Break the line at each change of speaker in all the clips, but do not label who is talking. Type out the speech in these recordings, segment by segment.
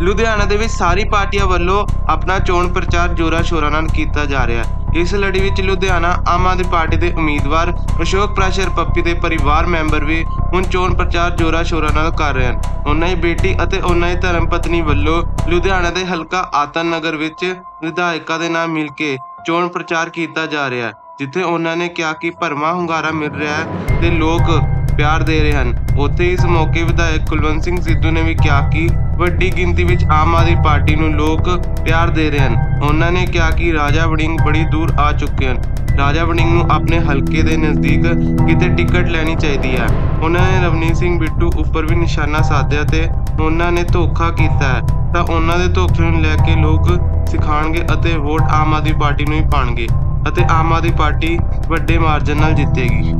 ਲੁਧਿਆਣਾ ਦੇ ਵਿੱਚ ਸਾਰੀ ਪਾਰਟੀਆਂ ਵੱਲੋਂ ਆਪਣਾ ਚੋਣ ਪ੍ਰਚਾਰ ਜੋਰਾ ਸ਼ੋਰਾਂ ਨਾਲ ਕੀਤਾ ਜਾ ਰਿਹਾ ਹੈ। ਇਸ ਲੜੀ ਵਿੱਚ ਲੁਧਿਆਣਾ ਆਮ ਆਦਮੀ ਪਾਰਟੀ ਦੇ ਉਮੀਦਵਾਰ ਅਸ਼ੋਕ ਪ੍ਰਾਸ਼ਰ ਪੱਪੀ ਦੇ ਪਰਿਵਾਰ ਮੈਂਬਰ ਵੀ ਹੁਣ ਚੋਣ ਪ੍ਰਚਾਰ ਜੋਰਾ ਸ਼ੋਰਾਂ ਨਾਲ ਕਰ ਰਹੇ ਹਨ। ਉਹਨਾਂ ਦੀ ਬੇਟੀ ਅਤੇ ਉਹਨਾਂ ਦੀ ਧਰਮ ਪਤਨੀ ਵੱਲੋਂ ਲੁਧਿਆਣਾ ਦੇ ਹਲਕਾ ਆਤਨ ਨਗਰ ਵਿੱਚ ਵਿਧਾਇਕਾਂ ਦੇ ਨਾਲ ਮਿਲ ਕੇ ਚੋਣ ਪ੍ਰਚਾਰ ਕੀਤਾ ਜਾ ਰਿਹਾ ਹੈ, ਜਿੱਥੇ ਉਹਨਾਂ ਨੇ ਕਿਹਾ ਕਿ ਭਰਮਾ ਹੁੰਗਾਰਾ ਮਿਲ ਰਿਹਾ ਹੈ ਤੇ ਲੋਕ ਪਿਆਰ ਦੇ ਰਹੇ ਹਨ। ਉੱਥੇ ਇਸ ਮੌਕੇ ਵਿਧਾਇਕ ਕੁਲਵੰਤ ਸਿੰਘ ਸਿੱਧੂ ਨੇ ਵੀ ਕਿਹਾ ਕਿ ਵੱਡੀ ਗਿਣਤੀ ਵਿੱਚ ਆਮ ਆਦਮੀ ਪਾਰਟੀ ਨੂੰ ਲੋਕ ਪਿਆਰ ਦੇ ਰਹੇ ਹਨ। ਉਹਨਾਂ ਨੇ ਕਿਹਾ ਕਿ ਰਾਜਾ ਵੜਿੰਗ ਬੜੀ ਦੂਰ ਆ ਚੁੱਕੇ ਹਨ। ਰਾਜਾ ਵੜਿੰਗ ਨੂੰ ਆਪਣੇ ਹਲਕੇ ਦੇ ਨਜ਼ਦੀਕ ਕਿਤੇ ਟਿਕਟ ਲੈਣੀ ਚਾਹੀਦੀ ਹੈ। ਉਹਨਾਂ ਨੇ ਰਵਨੀਤ ਸਿੰਘ ਬਿੱਟੂ ਉੱਪਰ ਵੀ ਨਿਸ਼ਾਨਾ ਸਾਧਿਆ ਤੇ ਉਹਨਾਂ ਨੇ ਧੋਖਾ ਕੀਤਾ ਹੈ। ਤਾਂ ਉਹਨਾਂ ਦੇ ਧੋਖੇ ਨੂੰ ਲੈ ਕੇ ਲੋਕ ਸਿਖਾਣਗੇ ਅਤੇ ਵੋਟ ਆਮ ਆਦਮੀ ਪਾਰਟੀ ਨੂੰ ਹੀ ਪਾਣਗੇ ਅਤੇ ਆਮ ਆਦਮੀ ਪਾਰਟੀ ਵੱਡੇ ਮਾਰਜਨ ਨਾਲ ਜਿੱਤੇਗੀ।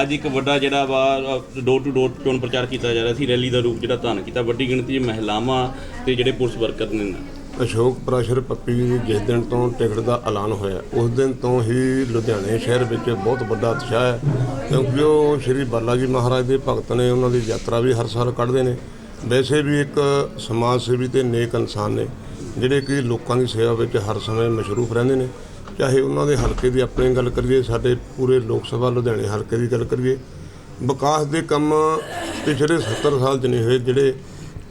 ਅੱਜ ਇੱਕ ਵੱਡਾ ਜਿਹੜਾ ਵਾ ਡੋਰ ਟੂ ਡੋਰ ਚੋਣ ਪ੍ਰਚਾਰ ਕੀਤਾ ਜਾ ਰਿਹਾ ਸੀ ਰੈਲੀ ਦਾ ਰੂਪ ਜਿਹੜਾ ਧਾਰਨ ਕੀਤਾ ਵੱਡੀ ਗਿਣਤੀ 'ਚ ਮਹਿਲਾਵਾਂ ਤੇ ਜਿਹੜੇ ਪੁਲਿਸ ਵਰਕਰ ਨੇ।
ਅਸ਼ੋਕ ਪ੍ਰਾਸ਼ਰ ਪੱਪੀ ਜੀ ਜਿਸ ਦਿਨ ਤੋਂ ਟਿਕਟ ਦਾ ਐਲਾਨ ਹੋਇਆ ਉਸ ਦਿਨ ਤੋਂ ਹੀ ਲੁਧਿਆਣੇ ਸ਼ਹਿਰ ਵਿੱਚ ਬਹੁਤ ਵੱਡਾ ਉਤਸ਼ਾਹ ਹੈ ਕਿਉਂਕਿ ਉਹ ਸ਼੍ਰੀ ਬਾਲਾ ਜੀ ਮਹਾਰਾਜ ਦੇ ਭਗਤ ਨੇ ਉਹਨਾਂ ਦੀ ਯਾਤਰਾ ਵੀ ਹਰ ਸਾਲ ਕੱਢਦੇ ਨੇ। ਵੈਸੇ ਵੀ ਇੱਕ ਸਮਾਜ ਸੇਵੀ ਤੇ ਨੇਕ ਇਨਸਾਨ ਨੇ ਜਿਹੜੇ ਕਿ ਲੋਕਾਂ ਦੀ ਸੇਵਾ ਵਿੱਚ ਹਰ ਸਮੇਂ ਮਸ਼ਰੂਫ ਰਹਿੰਦੇ ਨੇ। ਚਾਹੇ ਉਹਨਾਂ ਦੇ ਹਲਕੇ ਦੀ ਆਪਣੀ ਗੱਲ ਕਰੀਏ, ਸਾਡੇ ਪੂਰੇ ਲੋਕ ਸਭਾ ਲੁਧਿਆਣੇ ਹਲਕੇ ਦੀ ਗੱਲ ਕਰੀਏ, ਵਿਕਾਸ ਦੇ ਕੰਮ ਪਿਛਲੇ 70 ਸਾਲ 'ਚ ਨਹੀਂ ਹੋਏ, ਜਿਹੜੇ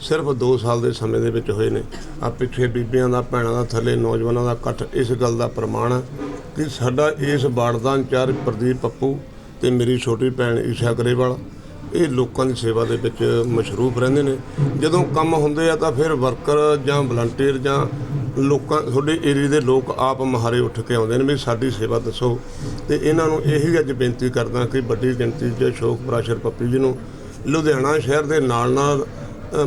ਸਿਰਫ 2 ਸਾਲ ਦੇ ਸਮੇਂ ਦੇ ਵਿੱਚ ਹੋਏ ਨੇ। ਆ ਪਿੱਛੇ ਬੀਬੀਆਂ ਦਾ, ਭੈਣਾਂ ਦਾ, ਥੱਲੇ ਨੌਜਵਾਨਾਂ ਦਾ ਇਕੱਠ, ਇਸ ਗੱਲ ਦਾ ਪ੍ਰਮਾਣ ਹੈ ਕਿ ਸਾਡਾ ਇਸ ਵਾਰਡ ਦਾ ਇੰਚਾਰਜ ਪ੍ਰਦੀਪ ਪੱਪੂ ਤੇ ਮੇਰੀ ਛੋਟੀ ਭੈਣ ਈਸ਼ਾ ਗਰੇਵਾਲ, ਇਹ ਲੋਕਾਂ ਦੀ ਸੇਵਾ ਦੇ ਵਿੱਚ ਮਸ਼ਰੂਫ ਰਹਿੰਦੇ ਨੇ। ਜਦੋਂ ਕੰਮ ਹੁੰਦੇ ਆ ਤਾਂ ਫਿਰ ਵਰਕਰ ਜਾਂ ਵਲੰਟੀਅਰ ਜਾਂ ਲੋਕਾਂ, ਤੁਹਾਡੇ ਏਰੀਆ ਦੇ ਲੋਕ ਆਪ ਮਹਾਰੇ ਉੱਠ ਕੇ ਆਉਂਦੇ ਨੇ ਵੀ ਸਾਡੀ ਸੇਵਾ ਦੱਸੋ। ਤੇ ਇਹਨਾਂ ਨੂੰ ਇਹੀ ਅੱਜ ਬੇਨਤੀ ਕਰਦਾ ਕਿ ਵੱਡੀ ਗਿਣਤੀ 'ਚ ਅਸ਼ੋਕ ਪ੍ਰਾਸ਼ਰ ਪੱਪੀ ਜੀ ਨੂੰ ਲੁਧਿਆਣਾ ਸ਼ਹਿਰ ਦੇ ਨਾਲ ਨਾਲ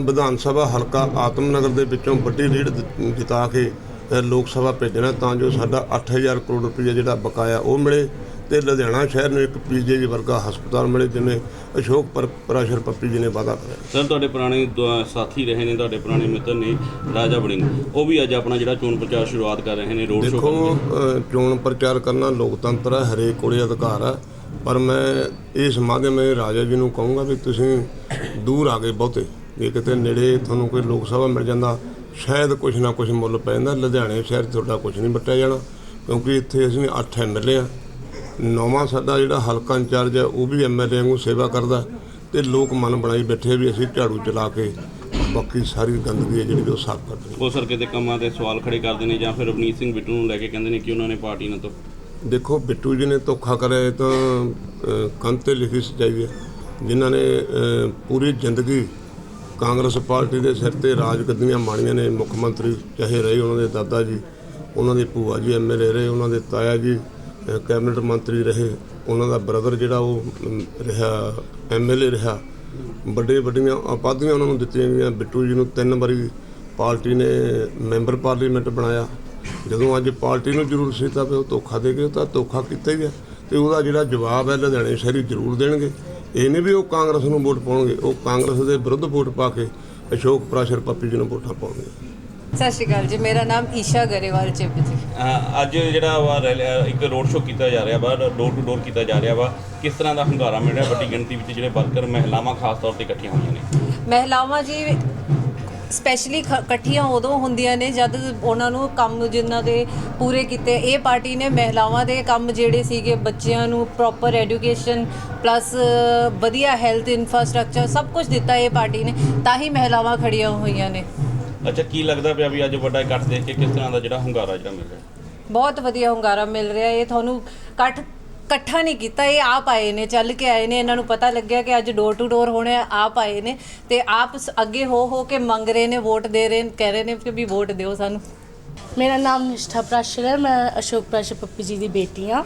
ਵਿਧਾਨ ਸਭਾ ਹਲਕਾ ਆਤਮਨਗਰ ਦੇ ਵਿੱਚੋਂ ਵੱਡੀ ਲੀਡ ਜਿਤਾ ਕੇ ਲੋਕ ਸਭਾ ਭੇਜਣਾ ਤਾਂ ਜੋ ਸਾਡਾ 8000 ਕਰੋੜ ਰੁਪਏ ਜਿਹੜਾ ਬਕਾਇਆ ਉਹ ਮਿਲੇ। ਤੇ ਲੁਧਿਆਣਾ ਸ਼ਹਿਰ ਨੂੰ ਇੱਕ ਪੀਜੀਆਈ ਵਰਗਾ ਹਸਪਤਾਲ ਮਿਲੇ ਜਿਵੇਂ ਅਸ਼ੋਕ ਪਰ- ਪ੍ਰਾਸ਼ਰ ਪੱਪੀ ਜੀ ਨੇ ਵਾਅਦਾ ਕਰਿਆ।
ਸਰ ਤੁਹਾਡੇ ਪੁਰਾਣੇ ਦ- ਸਾਥੀ ਰਹੇ ਨੇ ਤੁਹਾਡੇ ਪੁਰਾਣੇ ਮਿੱਤਰ ਨੇ ਰਾਜਾ ਵੜਿੰਗ ਉਹ ਵੀ ਅੱਜ ਆਪਣਾ ਜਿਹੜਾ ਚੋਣ ਪ੍ਰਚਾਰ ਸ਼ੁਰੂਆਤ ਕਰ ਰਹੇ ਨੇ ਰੋਡ ਸ਼ੋਅ
ਦੇਖੋ ਅ, ਚੋਣ ਪ੍ਰਚਾਰ ਕਰਨਾ ਲੋਕਤੰਤਰ ਹੈ ਹਰੇਕ ਕੋਲੇ ਅਧਿਕਾਰ ਹੈ। ਪਰ ਮੈਂ ਇਸ ਮਾਧਿਅਮ ਰਾਹੀਂ ਰਾਜਾ ਜੀ ਨੂੰ ਕਹੂੰਗਾ ਵੀ ਤੁਸੀਂ ਦੂਰ ਆ ਗਏ ਬਹੁਤੇ। ਜੇ ਕਿਤੇ ਨੇੜੇ ਤੁਹਾਨੂੰ ਕੋਈ ਲੋਕ ਸਭਾ ਮਿਲ ਜਾਂਦਾ ਸ਼ਾਇਦ ਕੁਝ ਨਾ ਕੁਝ ਮੁੱਲ ਪੈ ਜਾਂਦਾ। ਲੁਧਿਆਣੇ ਸ਼ਹਿਰ 'ਚ ਤੁਹਾਡਾ ਕੁਝ ਨਹੀਂ ਬਟਿਆ ਜਾਣਾ ਕਿਉਂਕਿ ਇੱਥੇ ਅਸੀਂ 8 ਐਮਐਲਏ ਆ। ਨੌਵਾਂ ਸਾਡਾ ਜਿਹੜਾ ਹਲਕਾ ਇੰਚਾਰਜ ਹੈ ਉਹ ਵੀ ਐਮਐਲਏ ਵਾਂਗੂ ਸੇਵਾ ਕਰਦਾ ਤੇ ਲੋਕ ਮਨ ਬਣਾਈ ਬੈਠੇ ਵੀ ਅਸੀਂ ਝਾੜੂ ਚਲਾ ਕੇ ਬਾਕੀ ਸਾਰੀ ਗੰਦਗੀ ਹੈ ਜਿਹੜੀ ਉਹ ਸਾਫ਼ ਕਰ ਦੇਣੀ
ਉਹ ਸਰਕੇ ਦੇ ਕੰਮਾਂ ਤੇ ਸਵਾਲ ਖੜੇ ਕਰਦੇ ਨੇ ਜਾਂ ਫਿਰ ਰਵਨੀਤ ਸਿੰਘ ਬਿੱਟੂ ਨੂੰ ਲੈ ਕੇ ਕਹਿੰਦੇ ਨੇ ਕਿ ਉਹਨਾਂ ਨੇ ਪਾਰਟੀ ਨਾਲ ਤੋਂ
ਦੇਖੋ ਬਿੱਟੂ ਜੀ ਨੇ ਧੋਖਾ ਕਰਿਆ ਤਾਂ ਕੰਨ ਤੇ ਲਿਖੀ ਸੱਚਾਈ ਹੈ। ਜਿਨ੍ਹਾਂ ਨੇ ਪੂਰੀ ਜ਼ਿੰਦਗੀ ਕਾਂਗਰਸ ਪਾਰਟੀ ਦੇ ਸਿਰ ਤੇ ਰਾਜ ਗੱਦੀਆਂ ਮਾਣੀਆਂ ਨੇ ਮੁੱਖ ਮੰਤਰੀ ਚਾਹੇ ਰਹੇ ਉਹਨਾਂ ਦੇ ਦਾਦਾ ਜੀ ਉਹਨਾਂ ਦੇ ਭੂਆ ਜੀ ਐਮਐਲਏ ਰਹੇ ਉਹਨਾਂ ਦੇ ਤਾਇਆ ਜੀ ਕੈਬਨਿਟ ਮੰਤਰੀ ਰਹੇ ਉਹਨਾਂ ਦਾ ਬ੍ਰਦਰ ਜਿਹੜਾ ਉਹ ਅਮ, ਰਿਹਾ ਐਮਐਲਏ ਰਿਹਾ। ਵੱਡੇ ਵੱਡੀਆਂ ਉਪਾਧੀਆਂ ਉਹਨਾਂ ਨੂੰ ਦਿੱਤੀਆਂ ਗਈਆਂ। ਬਿੱਟੂ ਜੀ ਨੂੰ ਤਿੰਨ ਵਾਰੀ ਪਾਰਟੀ ਨੇ ਮੈਂਬਰ ਪਾਰਲੀਮੈਂਟ ਬਣਾਇਆ। ਜਦੋਂ ਅੱਜ ਪਾਰਟੀ ਨੂੰ ਜ਼ਰੂਰ ਸੀ ਤਾਂ ਉਹ ਧੋਖਾ ਦੇ ਗਏ ਤਾਂ ਧੋਖਾ ਕੀਤਾ ਹੀ ਗਿਆ ਤੇ ਉਹਦਾ ਜਿਹੜਾ ਜਵਾਬ ਹੈ ਲੁਧਿਆਣੇ ਸ਼ਹਿਰੀ ਜ਼ਰੂਰ ਦੇਣਗੇ। ਇਹ ਨਹੀਂ ਵੀ ਉਹ ਕਾਂਗਰਸ ਨੂੰ ਵੋਟ ਪਾਉਣਗੇ ਉਹ ਕਾਂਗਰਸ ਦੇ ਵਿਰੁੱਧ ਵੋਟ ਪਾ ਕੇ ਅਸ਼ੋਕ ਪ੍ਰਾਸ਼ਰ ਪੱਪੀ ਜੀ ਨੂੰ ਵੋਟਾਂ ਪਾਉਣਗੇ।
ਸਤਿ ਸ਼੍ਰੀ ਅਕਾਲ ਜੀ ਮੇਰਾ ਨਾਮ ਈਸ਼ਾ ਗਰੇਵਾਲ ਚਿਪ ਜੀ।
ਅਹ ਅੱਜ ਜਿਹੜਾ ਵਾ ਰੈਲੀ- ਇੱਕ ਰੋਡ ਸ਼ੋਅ ਕੀਤਾ ਜਾ ਰਿਹਾ ਵਾ ਡੋਰ ਟੂ ਡੋਰ ਕੀਤਾ ਜਾ ਰਿਹਾ ਵਾ। ਕਿਸ ਤਰ੍ਹਾਂ ਦਾ ਹੰਗਾਰਾ ਮਿਲ ਰਿਹਾ ਵੱਡੀ ਗਿਣਤੀ ਵਿੱਚ ਜਿਹੜੇ ਵਰਕਰ ਮਹਿਲਾਵਾਂ ਖਾਸ ਤੌਰ ਤੇ ਇਕੱਠੀਆਂ ਹੋਈਆਂ ਨੇ?
ਮਹਿਲਾਵਾਂ ਜੀ ਸਪੈਸ਼ਲੀ ਇਕੱਠੀਆਂ ਉਦੋਂ ਹੁੰਦੀਆਂ ਨੇ ਜਦ ਉਹਨਾਂ ਨੂੰ ਕੰਮ ਜਿਨ੍ਹਾਂ ਦੇ ਪੂਰੇ ਕੀਤੇ। ਇਹ ਪਾਰਟੀ ਨੇ ਮਹਿਲਾਵਾਂ ਦੇ ਕੰਮ ਜਿਹੜੇ ਸੀਗੇ ਬੱਚਿਆਂ ਨੂੰ ਪ੍ਰੋਪਰ ਐਜੂਕੇਸ਼ਨ ਪਲੱਸ ਵਧੀਆ ਹੈਲਥ ਇਨਫਰਾਸਟ੍ਰਕਚਰ ਸਭ ਕੁਝ ਦਿੱਤਾ ਇਹ ਪਾਰਟੀ ਨੇ। ਤਾਂ ਹੀ ਮਹਿਲਾਵਾਂ ਖੜੀਆਂ ਹੋਈਆਂ ਨੇ।
ਅੱਛਾ ਕੀ ਲੱਗਦਾ ਪਿਆ ਵੀ ਅੱਜ ਵੱਡਾ ਇਕੱਠ ਦੇਖ ਕੇ ਕਿਸ ਤਰ੍ਹਾਂ ਦਾ ਜਿਹੜਾ ਹੰਗਾਰਾ ਜਿਹੜਾ ਮਿਲ ਰਿਹਾ?
ਬਹੁਤ ਵਧੀਆ ਹੁੰਗਾਰਾ ਮਿਲ ਰਿਹਾ। ਇਹ ਤੁਹਾਨੂੰ ਇਕੱਠ ਇਕੱਠਾ ਨਹੀਂ ਕੀਤਾ ਇਹ ਆਪ ਆਏ ਨੇ ਚੱਲ ਕੇ ਆਏ ਨੇ। ਇਹਨਾਂ ਨੂੰ ਪਤਾ ਲੱਗਿਆ ਕਿ ਅੱਜ ਡੋਰ ਟੂ ਡੋਰ ਹੋਣਾ ਆਪ ਆਏ ਨੇ ਤੇ ਆਪ ਸ- ਅੱਗੇ ਹੋ ਹੋ ਕੇ ਮੰਗ ਰਹੇ ਨੇ ਵੋਟ ਦੇ ਰਹੇ ਨੇ ਕਹਿ ਰਹੇ ਨੇ ਕਿ ਵੀ ਵੋਟ ਦਿਓ ਸਾਨੂੰ।
ਮੇਰਾ ਨਾਮ ਨਿਸ਼ਠਾ ਪ੍ਰਾਸ਼ਰ ਹੈ ਮੈਂ ਅਸ਼ੋਕ ਪ੍ਰਾਸ਼ਰ ਪੱਪੀ ਜੀ ਦੀ ਬੇਟੀ ਹਾਂ।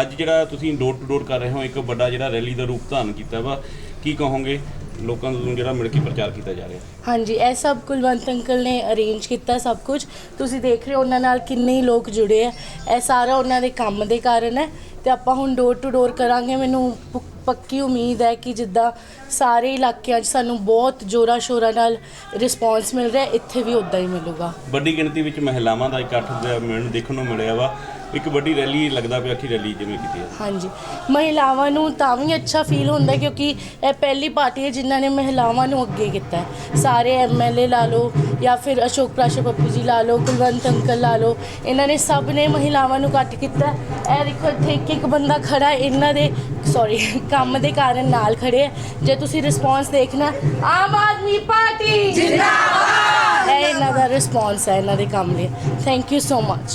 ਅੱਜ ਜਿਹੜਾ ਤੁਸੀਂ ਡੋਰ ਟੂ ਡੋਰ ਕਰ ਰਹੇ ਹੋ ਇੱਕ ਵੱਡਾ ਜਿਹੜਾ ਰੈਲੀ ਦਾ ਰੂਪ ਧਾਰਨ ਕੀਤਾ ਵਾ ਕੀ ਕਹੋਗੇ? ਲੋਕਾਂ ਨੂੰ ਜਿਹੜਾ ਮਿਲ ਕੇ ਪ੍ਰਚਾਰ ਕੀਤਾ ਜਾ ਰਿਹਾ
ਹਾਂਜੀ ਇਹ ਸਭ ਕੁਲਵੰਤ ਅੰਕਲ ਨੇ ਅਰੇਂਜ ਕੀਤਾ ਸਭ ਕੁਝ। ਤੁਸੀਂ ਦੇਖ ਰਹੇ ਹੋ ਉਹਨਾਂ ਨਾਲ ਕਿੰਨੇ ਹੀ ਲੋਕ ਜੁੜੇ ਆ। ਇਹ ਸਾਰਾ ਉਹਨਾਂ ਦੇ ਕੰਮ ਦੇ ਕਾਰਨ ਹੈ। ਤੇ ਆਪਾਂ ਹੁਣ ਡੋਰ ਟੂ ਡੋਰ ਕਰਾਂਗੇ। ਮੈਨੂੰ ਪ- ਪੱਕੀ ਉਮੀਦ ਹੈ ਕਿ ਜਿੱਦਾਂ ਸਾਰੇ ਇਲਾਕਿਆਂ 'ਚ ਸਾਨੂੰ ਬਹੁਤ ਜੋਰਾ ਸ਼ੋਰਾ ਨਾਲ ਰਿਸਪੌਂਸ ਮਿਲ ਰਿਹਾ ਇੱਥੇ ਵੀ ਉਦਾਂ ਹੀ ਮਿਲੂਗਾ।
ਵੱਡੀ ਗਿਣਤੀ ਵਿੱਚ ਮਹਿਲਾਵਾਂ ਦਾ ਇਕੱਠ ਦਾ ਮੈਨੂੰ ਦੇਖਣ ਨੂੰ ਮਿਲਿਆ ਵਾ। ਇੱਕ ਵੱਡੀ ਰੈਲੀ ਲੱਗਦਾ ਪਿਆ ਕਿ ਰੈਲੀ ਜਿਵੇਂ ਕੀਤੀ ਹੈ।
ਹਾਂਜੀ। ਮਹਿਲਾਵਾਂ ਨੂੰ ਤਾਂ ਵੀ ਅੱਛਾ ਫੀਲ ਹੁੰਦਾ ਕਿਉਂਕਿ ਇਹ ਪਹਿਲੀ ਪਾਰਟੀ ਹੈ ਜਿਨ੍ਹਾਂ ਨੇ ਮਹਿਲਾਵਾਂ ਨੂੰ ਅੱਗੇ ਕੀਤਾ ਹੈ। ਸਾਰੇ ਐਮਐਲਏ ਲਾ ਲਓ ਜਾਂ ਫਿਰ ਅਸ਼ੋਕ ਪ੍ਰਾਸ਼ਰ ਪੱਪੂ ਜੀ ਲਾ ਲਓ ਕੁਲਵੰਤ ਅੰਕਲ ਲਾ ਲਓ ਇਹਨਾਂ ਨੇ ਸਭ ਨੇ ਮਹਿਲਾਵਾਂ ਨੂੰ ਕੱਟ ਕੀਤਾ ਹੈ। ਇਹ ਦੇਖੋ ਇੱਥੇ ਇੱਕ ਇੱਕ ਬੰਦਾ ਖੜਾ ਹੈ, ਇਹਨਾਂ ਦੇ ਸੌਰੀ ਕੰਮ ਦੇ ਕਾਰਨ ਨਾਲ ਖੜੇ ਹੈ। ਜੇ ਤੁਸੀਂ ਰਿਸਪੌਂਸ ਦੇਖਣਾ ਆਮ ਆਦਮੀ ਪਾਰਟੀ ਜਿੰਦਾਬਾਦ! ਇਹ ਇਹਨਾਂ ਦਾ ਰਿਸਪੌਂਸ ਹੈ ਇਹਨਾਂ ਦੇ ਕੰਮ ਲਈ। Thank you so much